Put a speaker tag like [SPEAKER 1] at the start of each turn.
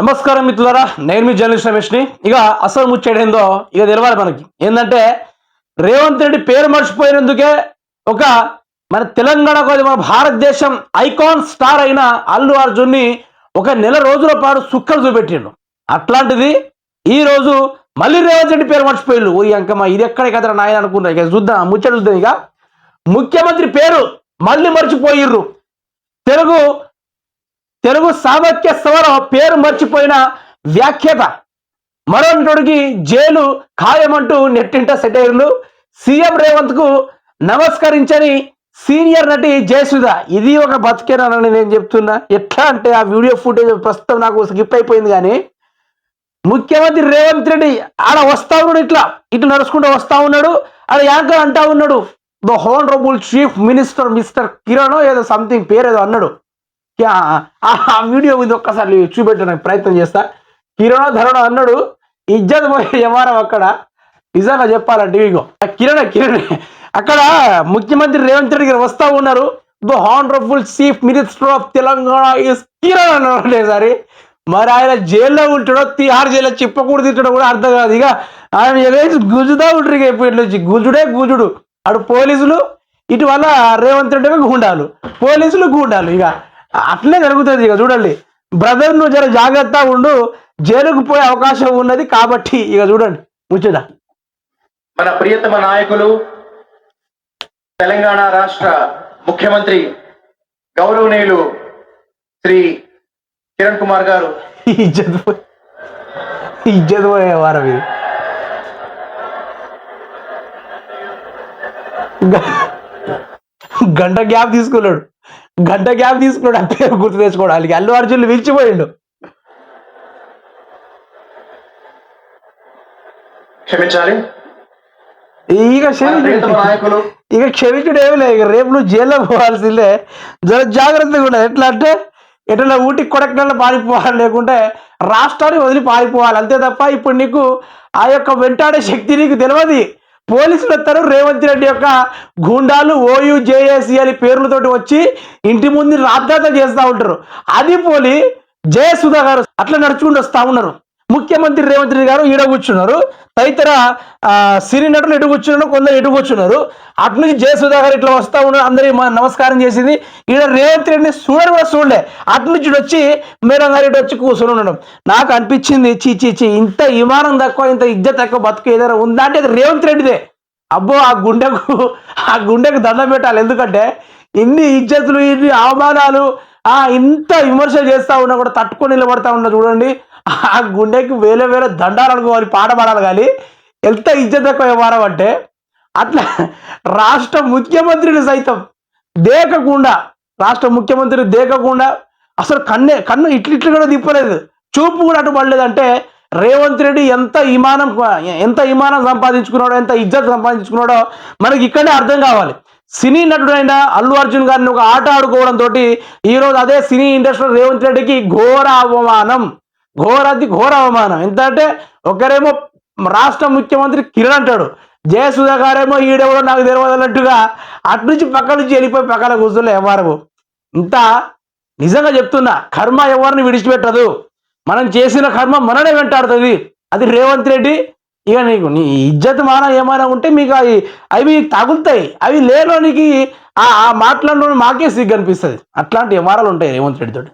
[SPEAKER 1] నమస్కారం మిత్రులారా నేను మీ జర్నలిస్ట్ రమేష్ని. ఇక అసలు ముచ్చేడేందో ఇక తెలవాలి మనకి. ఏంటంటే రేవంత్ రెడ్డి పేరు మర్చిపోయినందుకే ఒక మన తెలంగాణకు అది మన భారతదేశం ఐకాన్ స్టార్ అయిన అల్లు అర్జున్ని ఒక నెల రోజుల పాటు సుక్కలు చూపెట్టిండు. అట్లాంటిది ఈ రోజు మళ్ళీ రేవంత్ రెడ్డి పేరు మర్చిపోయిండు. ఓ అంకమ్మ ఇది ఎక్కడ కదా నాయన అనుకున్నా ఇక చూద్దాం ముచ్చట చూద్దాం ఇక. ముఖ్యమంత్రి పేరు మళ్ళీ మర్చిపోయిర్రు. తెలుగు తెలుగు సామర్థ్య సభలో పేరు మర్చిపోయిన వ్యాఖ్యత. మరొకటికి జైలు ఖాయమంటూ నెట్టింట సెట్ సీఎం రేవంత్కు నమస్కరించని సీనియర్ నటి జయసుధ ఇది ఒక బతికేనని నేను చెప్తున్నా. ఎట్లా అంటే ఆ వీడియో ఫుటేజ్ ప్రస్తుతం నాకు స్కిప్ అయిపోయింది కానీ ముఖ్యమంత్రి రేవంత్ రెడ్డి ఆడ వస్తా ఉన్నాడు ఇట్లా. ఇట్లా నడుచుకుంటూ వస్తా ఉన్నాడు ఆడ యాంకర్ అంటా ఉన్నాడు. The honorable chief minister mister Kiran ఏదో సంథింగ్ పేరు ఏదో అన్నాడు. ఆ వీడియో ఇది ఒక్కసారి చూపెట్టడానికి ప్రయత్నం చేస్తా. కిరణ్ ధరణ అన్నాడు ఇజ్జత్ పోయే వ్యవహారం అక్కడ. నిజంగా చెప్పాలంటే ఇగో కిరణ కిరణ్. అక్కడ ముఖ్యమంత్రి రేవంత్ రెడ్డి గారు వస్తా ఉన్నారు. The honorable chief minister of Telangana is Kiran అన్నాడు సరే. మరి ఆయన జైల్లో ఉంటాడో తిహార్ జైల్లో చెప్పకూడదు తింటాడో కూడా అర్థం కాదు. ఇక ఆయన గుజుదా ఉంటారు ఇక నుంచి గుజుడే గుజుడు. అటు పోలీసులు ఇటువల్ల రేవంత్ రెడ్డి గుండాలు. పోలీసులు గుండాలు ఇక అట్లే జరుగుతుంది ఇక చూడండి. బ్రదర్ నువ్వు జర జాగ్రత్త ఉండు జైలుకు పోయే అవకాశం ఉన్నది కాబట్టి ఇక చూడండి. ముచ్చట.
[SPEAKER 2] మన ప్రియతమ నాయకులు తెలంగాణ రాష్ట్ర ముఖ్యమంత్రి గౌరవనీయులు శ్రీ కిరణ్ కుమార్ గారు.
[SPEAKER 1] ఇజ్జత్ పోయి ఇజ్జత్ పోయే వారం ఇది. గంట గ్యాప్ తీసుకున్నాడు. గంట గ్యాప్ తీసుకున్నాడు పేరు గుర్తు తెచ్చుకోవడానికి అల్లు అర్జున్ విరిచిపోయిండు
[SPEAKER 2] క్షమించాలి.
[SPEAKER 1] ఇక
[SPEAKER 2] మన ప్రియతమ
[SPEAKER 1] క్షమించు
[SPEAKER 2] నాయకులు.
[SPEAKER 1] ఇక క్షమించుడు ఏమి లేదు ఇక రేపు నువ్వు జైల్లో పోవాల్సిందే. జర జాగ్రత్తగా ఉండదు ఎట్లా అంటే ఎట్లా ఊటికి కొడకనల్లో పారిపోవాలి లేకుంటే రాష్ట్రాన్ని వదిలి పారిపోవాలి అంతే తప్ప ఇప్పుడు నీకు ఆ యొక్క వెంటాడే శక్తి నీకు తెలియదు పోలీసులు వస్తారు. రేవంత్ రెడ్డి యొక్క గుండాలు ఓయూ జేఏసీ అని పేర్లతోటి వచ్చి ఇంటి ముందు రాద్దాత చేస్తూ ఉంటారు. అది పోలి జయసుధా గారు అట్లా నడుచుకుంటూ వస్తూ ఉన్నారు. ముఖ్యమంత్రి రేవంత్ రెడ్డి గారు ఈడ కూర్చున్నారు. తదితర సినీ నటులు ఎటు కూర్చున్నారు కొందరు ఎటు కూర్చున్నారు. అటు నుంచి జయసుధా గారు ఇట్లా వస్తా ఉన్నారు అందరికి మా నమస్కారం చేసింది. ఈడ రేవంత్ రెడ్డిని చూడరు కూడా చూడలే. అటు నుంచి వచ్చి మేడం గారు ఇటు వచ్చి కూర్చొని ఉండడం. నాకు అనిపించింది చీ చీ చీ ఇంత విమానం తక్కువ ఇంత ఇజ్జత్ తక్కువ బతుకు ఏదైనా ఉందా అంటే రేవంత్ రెడ్డిదే. అబ్బో ఆ గుండెకు ఆ గుండెకు దండం పెట్టాలి. ఎందుకంటే ఇన్ని ఇజ్జతులు ఇన్ని అవమానాలు ఇంత విమర్శలు చేస్తా ఉన్నా కూడా తట్టుకొని నిలబడతా ఉన్నా చూడండి. ఆ గుండెకి వేరే వేరే దండాలు అనుకోవాలి పాట పాడాలి కానీ ఎంత ఇజ్జత్ ఎక్కువ వ్యవహారం అంటే అట్లా రాష్ట్ర ముఖ్యమంత్రిని సైతం దేకకుండా రాష్ట్ర ముఖ్యమంత్రి దేకకుండా అసలు కన్నే కన్ను ఇట్లు ఇట్లు కూడా తిప్పలేదు. చూపు కూడా అటు పడలేదంటే రేవంత్ రెడ్డి ఎంత విమానం ఎంత విమానం సంపాదించుకున్నాడో ఎంత ఇజ్జత్ సంపాదించుకున్నాడో మనకి ఇక్కడే అర్థం కావాలి. సినీ నటుడైన అల్లు అర్జున్ గారిని ఒక ఆట ఆడుకోవడం తోటి ఈరోజు అదే సినీ ఇండస్ట్రీ రేవంత్ రెడ్డికి ఘోర అవమానం. ఘోరది ఘోర అవమానం. ఎంత అంటే ఒకరేమో రాష్ట్ర ముఖ్యమంత్రి కిరణ్ అంటాడు. జయసుధా గారేమో ఈడెవడో నాకు తెలియదు అన్నట్టుగా అటు నుంచి పక్క నుంచి వెళ్ళిపోయి పక్కన కూర్చోలే ఎవరు? ఇంత నిజంగా చెప్తున్నా కర్మ ఎవరిని విడిచిపెట్టదు. మనం చేసిన కర్మ మననే వెంటాడుతుంది. అది రేవంత్ రెడ్డి ఇక నీకు నీ ఇజ్జత్ మానం ఏమైనా ఉంటే మీకు అవి అవి తగులుతాయి. అవి లేనోనికి ఆ ఆ మాట్లాడడం మాకే సిగ్గు అనిపిస్తుంది. అట్లాంటి వ్యవహారాలు ఉంటాయి రేవంత్ రెడ్డితో